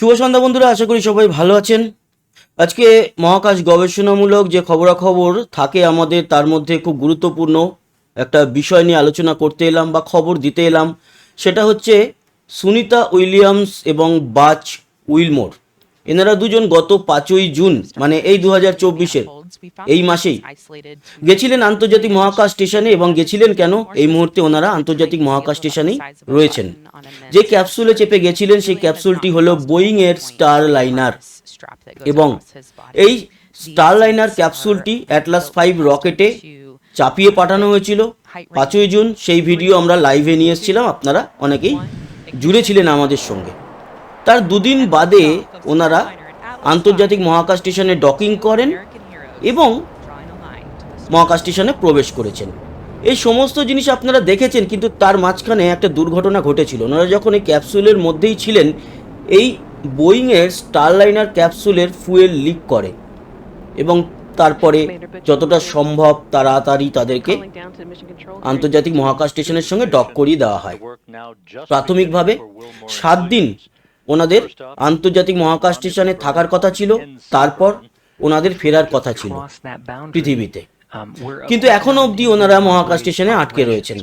শুভ সন্ধ্যা বন্ধুরা, আশা করি সবাই ভালো আছেন। আজকে মহাকাশ গবেষণামূলক যে খবরাখবর থাকে আমাদের, তার মধ্যে খুব গুরুত্বপূর্ণ একটা বিষয় নিয়ে আলোচনা করতে এলাম বা খবর দিতে এলাম। সেটা হচ্ছে সুনিতা উইলিয়ামস এবং বাচ উইলমোর। এনারা দুজন গত পাঁচই জুন মানে এই দু হাজার চব্বিশের এই মাসেই গেছিলেন আন্তর্জাতিক মহাকাশ স্টেশনে এবং গেছিলেন কেন? এই মুহূর্তে ওনারা আন্তর্জাতিক মহাকাশ স্টেশনেই রয়েছেন। যে ক্যাপসুলে চেপে গেছিলেন সেই ক্যাপসুলটি হলো বোয়িং এর স্টার লাইনার এবং এই স্টার লাইনার ক্যাপসুলটি অ্যাটলাস ফাইভ রকেটে চাপিয়ে পাঠানো হয়েছিল। পাঁচই জুন সেই ভিডিও আমরা লাইভে নিয়ে এসেছিলাম। আপনারা অনেকেই জুড়ে ছিলেন আমাদের সঙ্গে। তার দুদিন বাদে ওনারা আন্তর্জাতিক মহাকাশ স্টেশনে ডকিং করেন। এবং মহাকাশ স্টেশনে প্রবেশ করেছেন। এই সমস্ত জিনিস আপনারা দেখেছেন, কিন্তু তার মাঝখানে একটা দুর্ঘটনা ঘটেছিল। ওনারা যখন এই ক্যাপসুলের মধ্যেই ছিলেন, এই বোয়িংয়ের স্টারলাইনার ক্যাপসুলের ফুয়েল লিক করে এবং তারপরে যতটা সম্ভব তাড়াতাড়ি তাদেরকে আন্তর্জাতিক মহাকাশ স্টেশনের সঙ্গে ডক করিয়ে দেওয়া হয়। প্রাথমিকভাবে সাত দিন ওনাদের আন্তর্জাতিক মহাকাশ স্টেশনে থাকার কথা ছিল, তারপর ওনাদের ফেরার কথা ছিল পৃথিবীতে। কিন্তু এখনও অবধি ওনারা মহাকাশ স্টেশনে আটকে রয়েছেন।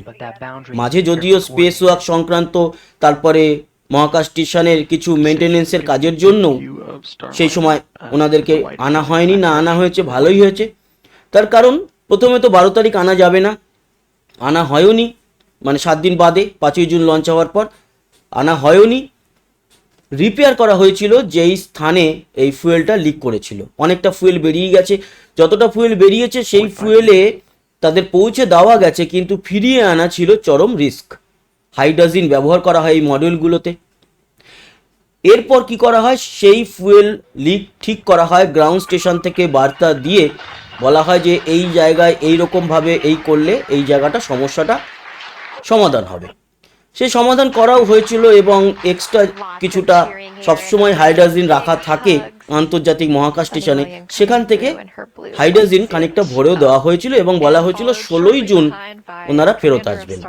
মাঝে যদিও স্পেস ওয়াক সংক্রান্ত, তারপরে মহাকাশ স্টেশনের কিছু মেনটেনেন্সের কাজের জন্য সেই সময় ওনাদেরকে আনা হয়নি, না আনা হয়েছে, ভালোই হয়েছে। তার কারণ, প্রথমে তো বারো তারিখ আনা যাবে না। আনা হয়ওনি মানে সাত দিন বাদে, পাঁচই জুন লঞ্চ হওয়ার পর আনা হয়ওনি। রিপেয়ার করা হয়েছিল যেই স্থানে এই ফুয়েলটা লিক করেছিল। অনেকটা ফুয়েল বেরিয়ে গেছে। যতটা ফুয়েল বেরিয়েছে সেই ফুয়েলে তাদের পৌঁছে দেওয়া গেছে কিন্তু ফিরিয়ে আনা ছিল চরম রিস্ক হাইড্রাজিন ব্যবহার করা হয় এই মডিউলগুলোতে এরপর কি করা হয়? সেই ফুয়েল লিক ঠিক করা হয়। গ্রাউন্ড স্টেশন থেকে বার্তা দিয়ে বলা হয় যে এই জায়গায় এই রকমভাবে এই করলে এই জায়গাটা সমস্যাটা সমাধান হবে। সেই সমাধান করাও হয়েছিল এবং এক্সট্রা কিছুটা সবসময় হাইড্রাজিন রাখা থাকে আন্তর্জাতিক মহাকাশ স্টেশনে। সেখান থেকে হাইড্রাজিন খানিকটা ভরেও দেওয়া হয়েছিল এবং বলা হয়েছিল ষোলোই জুন ওনারা ফেরত আসবেন।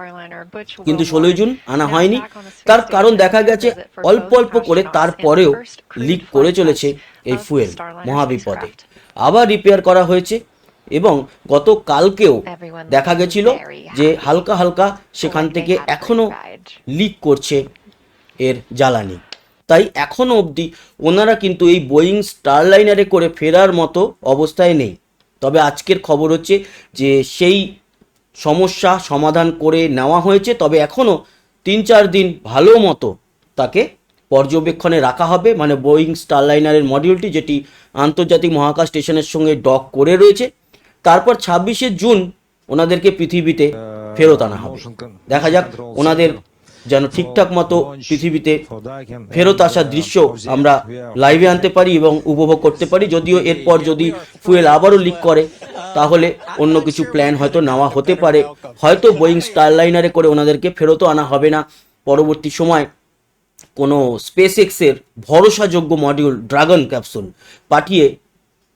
কিন্তু ষোলোই জুন আনা হয়নি। তার কারণ দেখা গেছে, অল্প অল্প করে তারপরেও লিক করে চলেছে এই ফুয়েল মহাবিপদে। আবার রিপেয়ার করা হয়েছে। এবং গতকালকেও দেখা গেছিল যে হালকা হালকা সেখান থেকে এখনও লিক করছে এর জ্বালানি। তাই এখনও অবধি ওনারা কিন্তু এই বোয়িং স্টারলাইনারে করে ফেরার মতো অবস্থায় নেই। তবে আজকের খবর হচ্ছে যে সেই সমস্যা সমাধান করে নেওয়া হয়েছে তবে এখনও তিন চার দিন ভালো মতো তাকে পর্যবেক্ষণে রাখা হবে। মানে বোয়িং স্টারলাইনারের মডিউলটি যেটি আন্তর্জাতিক মহাকাশ স্টেশনের সঙ্গে ডক করে রয়েছে। তারপর ছাব্বিশে জুন ওনাদেরকে পৃথিবীতে ফেরত আনা হবে। দেখা যাক ওনাদের যেন ঠিকঠাক মতো পৃথিবীতে ফেরত আসার দৃশ্য আমরা লাইভে আনতে পারি এবং উপভোগ করতে পারি। যদিও এরপর যদি ফুয়েল আবারও লিক করে তাহলে অন্য কিছু প্ল্যান হয়তো নেওয়া হতে পারে। হয়তো বোয়িং স্টারলাইনারে করে ওনাদেরকে ফেরতও আনা হবে না। পরবর্তী সময় কোনো স্পেস এক্সের ভরসাযোগ্য মডিউল ড্রাগন ক্যাপসুল পাঠিয়ে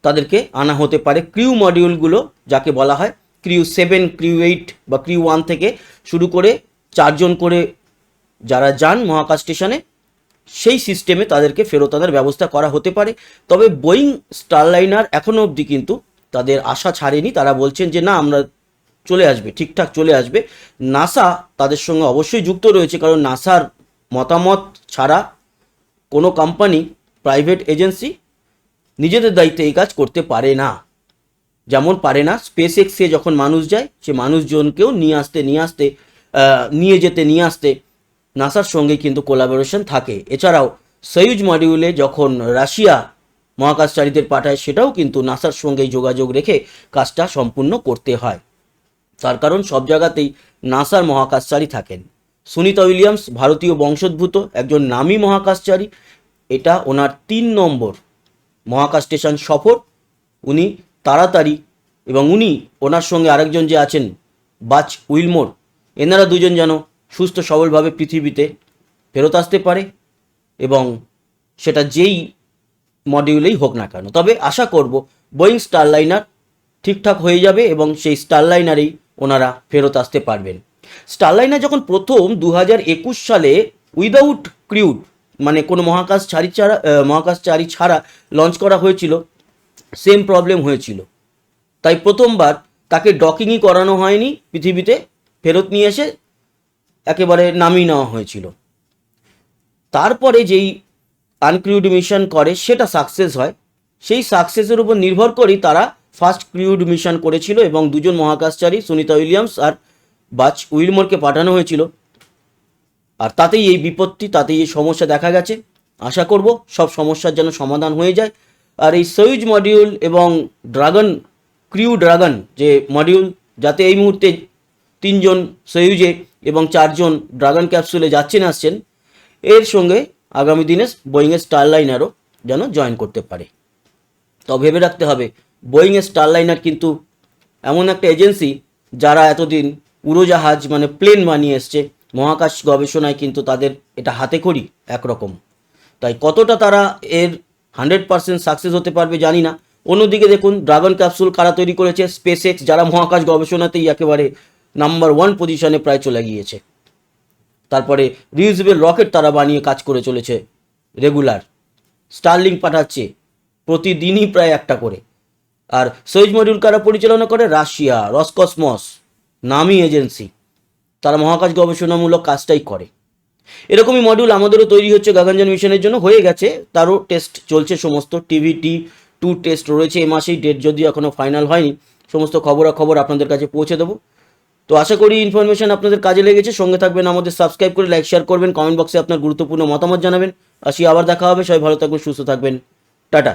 তাদেরকে আনা হতে পারে ক্রিউ মডিউলগুলো যাকে বলা হয় ক্রিউ সেভেন ক্রিউ এইট বা ক্রিউ ওয়ান থেকে শুরু করে চারজন করে যারা যান মহাকাশ স্টেশনে, সেই সিস্টেমে তাদেরকে ফেরত আনার ব্যবস্থা করা হতে পারে। তবে বোয়িং স্টারলাইনার এখনও অবধি কিন্তু তাদের আশা ছাড়েনি। তারা বলছেন যে, না, আমরা চলে আসবে, ঠিকঠাক চলে আসবে। নাসা তাদের সঙ্গে অবশ্যই যুক্ত রয়েছে, কারণ নাসার মতামত ছাড়া কোনো কোম্পানি প্রাইভেট এজেন্সি নিজেদের দায়িত্বে এই কাজ করতে পারে না। যেমন পারে না স্পেস এক্সে যখন মানুষ যায়, সে মানুষজনকেও নিয়ে আসতে নিয়ে আসতে নিয়ে যেতে, নিয়ে আসতে নাসার সঙ্গে কিন্তু কোলাবোরেশন থাকে। এছাড়াও সয়ুজ মডিউলে যখন রাশিয়া মহাকাশচারীদের পাঠায়, সেটাও কিন্তু নাসার সঙ্গেই যোগাযোগ রেখে কাজটা সম্পূর্ণ করতে হয়। তার কারণ সব জায়গাতেই নাসার মহাকাশচারী থাকেন। সুনিতা উইলিয়ামস, ভারতীয় বংশোদ্ভূত, একজন নামী মহাকাশচারী। এটা ওনার তিন নম্বর। মহাকাশ স্টেশন সফর, উনি তাড়াতাড়ি এবং উনি ওনার সঙ্গে আরেকজন যে আছেন, বাচ উইলমোর, এনারা দুজন যেন সুস্থ সবলভাবে পৃথিবীতে ফেরত আসতে পারে এবং সেটা যেই মডিউলেই হোক না কেন। তবে আশা করব বোয়িং স্টারলাইনার ঠিকঠাক হয়ে যাবে এবং সেই স্টারলাইনারেই ওনারা ফেরত আসতে পারবেন। স্টারলাইনার যখন প্রথম দু হাজার একুশ সালে উইদাউট ক্রিউড মানে কোনো মহাকাশচারী ছাড়া মহাকাশচারী ছাড়া লঞ্চ করা হয়েছিল সেম প্রবলেম হয়েছিল। তাই প্রথমবার তাকে ডকিংই করানো হয়নি, পৃথিবীতে ফেরত নিয়ে এসে একেবারে নামিয়ে নেওয়া হয়েছিল। তারপরে যেই আনক্রিউড মিশন করে, সেটা সাকসেস হয়। সেই সাকসেসের উপর নির্ভর করেই তারা ফার্স্ট ক্রিউড মিশন করেছিল এবং দুজন মহাকাশচারী, সুনিতা উইলিয়ামস আর বাচ উইলমোরকে পাঠানো হয়েছিল। আর তাতেই এই বিপত্তি, তাতেই এই সমস্যা দেখা গেছে। আশা করব সব সমস্যার যেন সমাধান হয়ে যায়। আর এই সয়ুজ মডিউল এবং ড্রাগন ক্রিউ ড্রাগন যে মডিউল যাতে এই মুহূর্তে তিনজন সয়ুজে এবং চারজন ড্রাগন ক্যাপসুলে যাচ্ছেন, আসছেন, এর সঙ্গে আগামী দিনে বোয়িংয়ের স্টারলাইনারও যেন জয়েন করতে পারে। তো ভেবে রাখতে হবে বোয়িংয়ের স্টারলাইনার কিন্তু এমন একটা এজেন্সি যারা এতদিন উড়োজাহাজ মানে প্লেন বানিয়ে এসছে মহাকাশ গবেষণায় কিন্তু তাদের এটা হাতে করি একরকম। তাই কতটা তারা এর হান্ড্রেড পার্সেন্ট সাকসেস হতে পারবে জানি না। অন্যদিকে দেখুন, ড্রাগন ক্যাপসুল কারা তৈরি করেছে? স্পেস এক্স যারা মহাকাশ গবেষণাতেই একেবারে নাম্বার ওয়ান পজিশনে প্রায় চলে গিয়েছে। তারপরে রিউজেবল রকেট তারা বানিয়ে কাজ করে চলেছে রেগুলার। স্টারলিং পাঠাচ্ছে প্রতিদিনই প্রায় একটা করে। আর সৈজ মডিউল কারা পরিচালনা করে? রাশিয়া, রসকসমস, নামি এজেন্সি। তারা মহাকাশ গবেষণামূলক কাজটাই করে। এরকমই মডিউল আমাদেরও তৈরি হচ্ছে গগনযান মিশনের জন্য। হয়ে গেছে, তারও টেস্ট চলছে সমস্ত টিভিটি টু টেস্ট রয়েছে। এ মাসেই ডেট যদিও এখনও ফাইনাল হয়নি, সমস্ত খবরাখবর আপনাদের কাছে পৌঁছে দেবো। তো আশা করি ইনফরমেশন আপনাদের কাজে লেগেছে। সঙ্গে থাকবেন আমাদের সাবস্ক্রাইব করে লাইক শেয়ার করবেন কমেন্ট বক্সে আপনার গুরুত্বপূর্ণ মতামত জানাবেন। আসি, আবার দেখা হবে। সবাই ভালো থাকবেন, সুস্থ থাকবেন। টাটা।